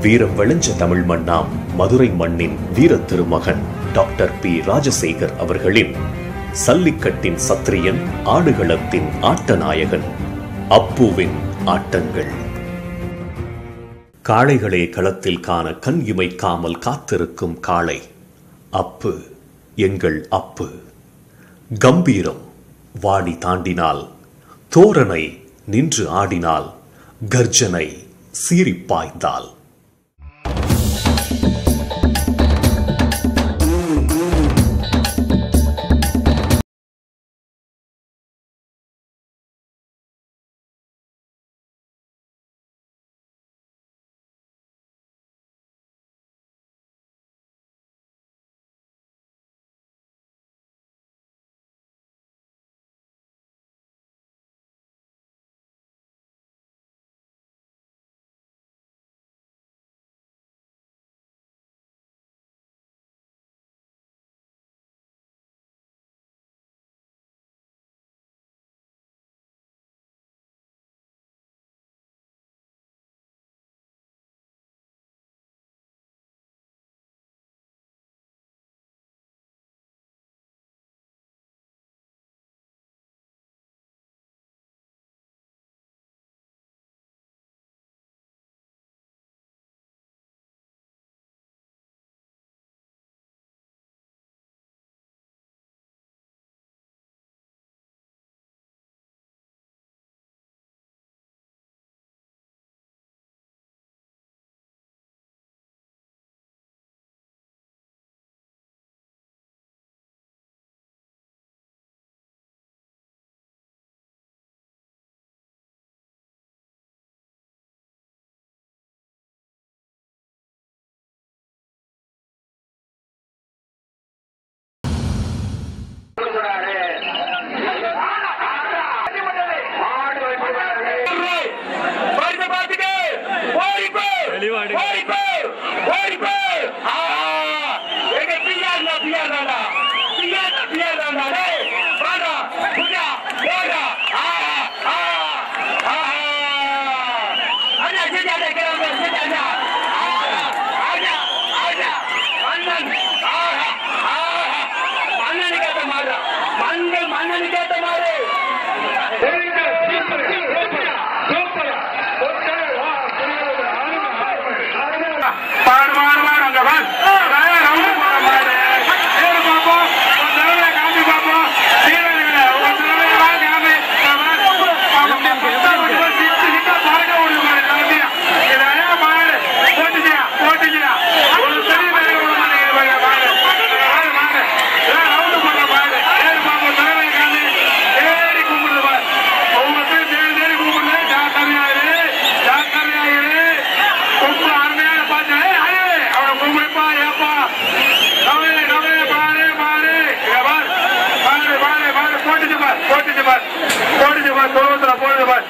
வீரம் விளைஞ்ச தமிழ் மண்ணாம் மதுரை மண்ணின் வீர திருமகன் டாக்டர் பி. ராஜசேகர் அவர்களின் சல்லிக்கட்டின் சத்திரியன் ஆடுகளத்தின் ஆட்டநாயகன் அப்புவின் ஆட்டங்கள். காளைகளே களத்தில் காண கண் இமைக்காமல் காத்திருக்கும் காளை அப்பு எங்கள் அப்பு. கம்பீரம் வாடி தாண்டினால் தோரணை நின்று ஆடினால் கர்ஜனை சீறிப் பாய்ந்தால் மண்கள் மண்ணனுக்கு ஏத்த மாதிரி para, por debajo, otra, por debajo,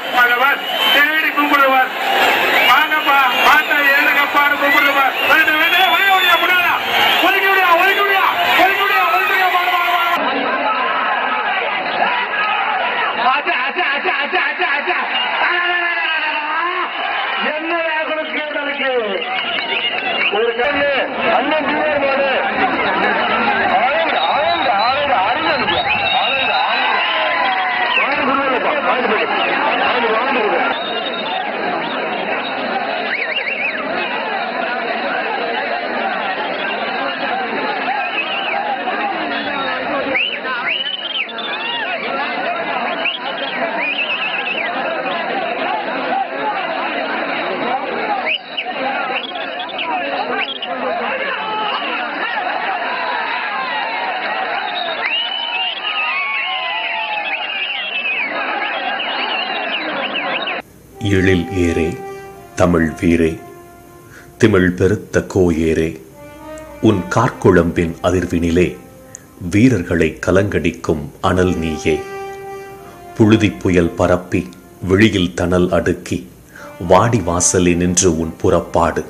எழில் ஏரே தமிழ் வீரே. திமிழ் பெருத்த கோயேரே உன் கார்க்குழம்பின் அதிர்வினிலே வீரர்களை கலங்கடிக்கும் அனல் நீயே. புழுதிப் புயல் பரப்பி வெளியில் தணல் அடுக்கி வாடி வாசலில் நின்று உன் புறப்பாடு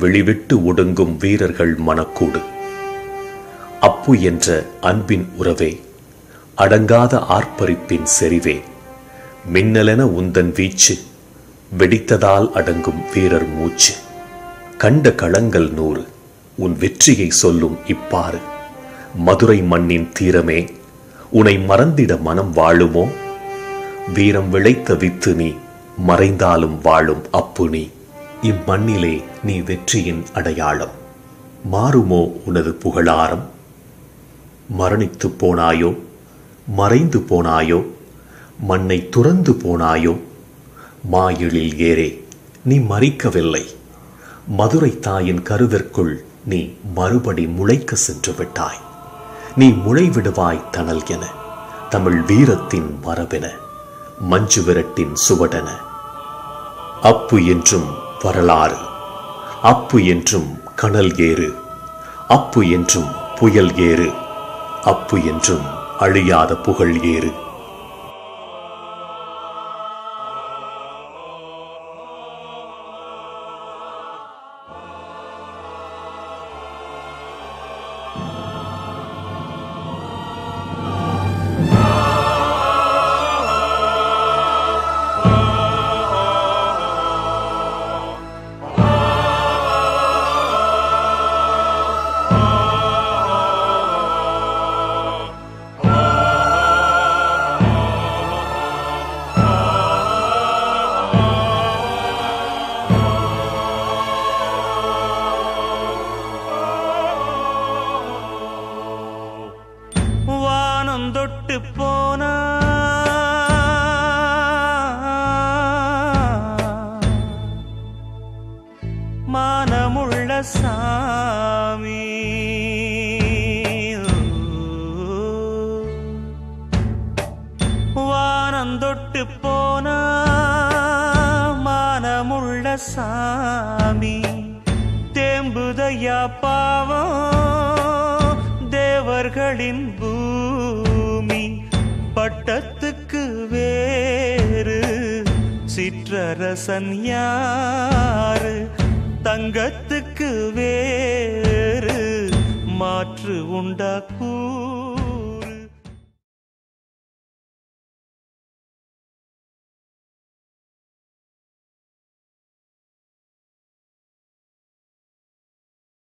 வெளிவிட்டு ஒடுங்கும் வீரர்கள் மனக்கூடு அப்பு என்ற அன்பின் உறவே அடங்காத ஆர்ப்பரிப்பின் செறிவே. மின்னலென உந்தன் வீச்சு வெடித்ததால் அடங்கும் வீரர் மூச்சு. கண்ட களங்கள் நூறு உன் வெற்றியை சொல்லும் இப்பாறு. மதுரை மண்ணின் தீரமே உனை மறந்திட மனம் வாழுமோ? வீரம் விளைத்த வித்து நீ மறைந்தாலும் வாழும் அப்பு நீ. இம்மண்ணிலே நீ வெற்றியின் அடையாளம். மாறுமோ உனது புகழாரம்? மரணித்துப் போனாயோ மறைந்து போனாயோ? மண்ணை துறந்து போனாயோ? மாயிழில் ஏறே நீ மறிக்கவில்லை. மதுரை தாயின் கருவிற்குள் நீ மறுபடி முளைக்க சென்று விட்டாய். நீ முளைவிடுவாய் தணல் என தமிழ் வீரத்தின் மரபென மஞ்சு விரட்டின் சுவடென. அப்பு என்றும் வரலாறு அப்பு என்றும் கனல் ஏறு அப்பு என்றும் புயல் ஏறு அப்பு என்றும் அழியாத புகழ் ஏறு. தொட்டு போனா மானமுள்ள சாமி. வானந்தொட்டு போனா மானமுள்ள சாமி. தேம்புதையா பாவம் தேவர்களின் பூ. பூமி பட்டத்துக்கு வேறு. சிற்றரசன் யாரு? தங்கத்துக்கு வேறு. மாற்று உண்டாக்கூ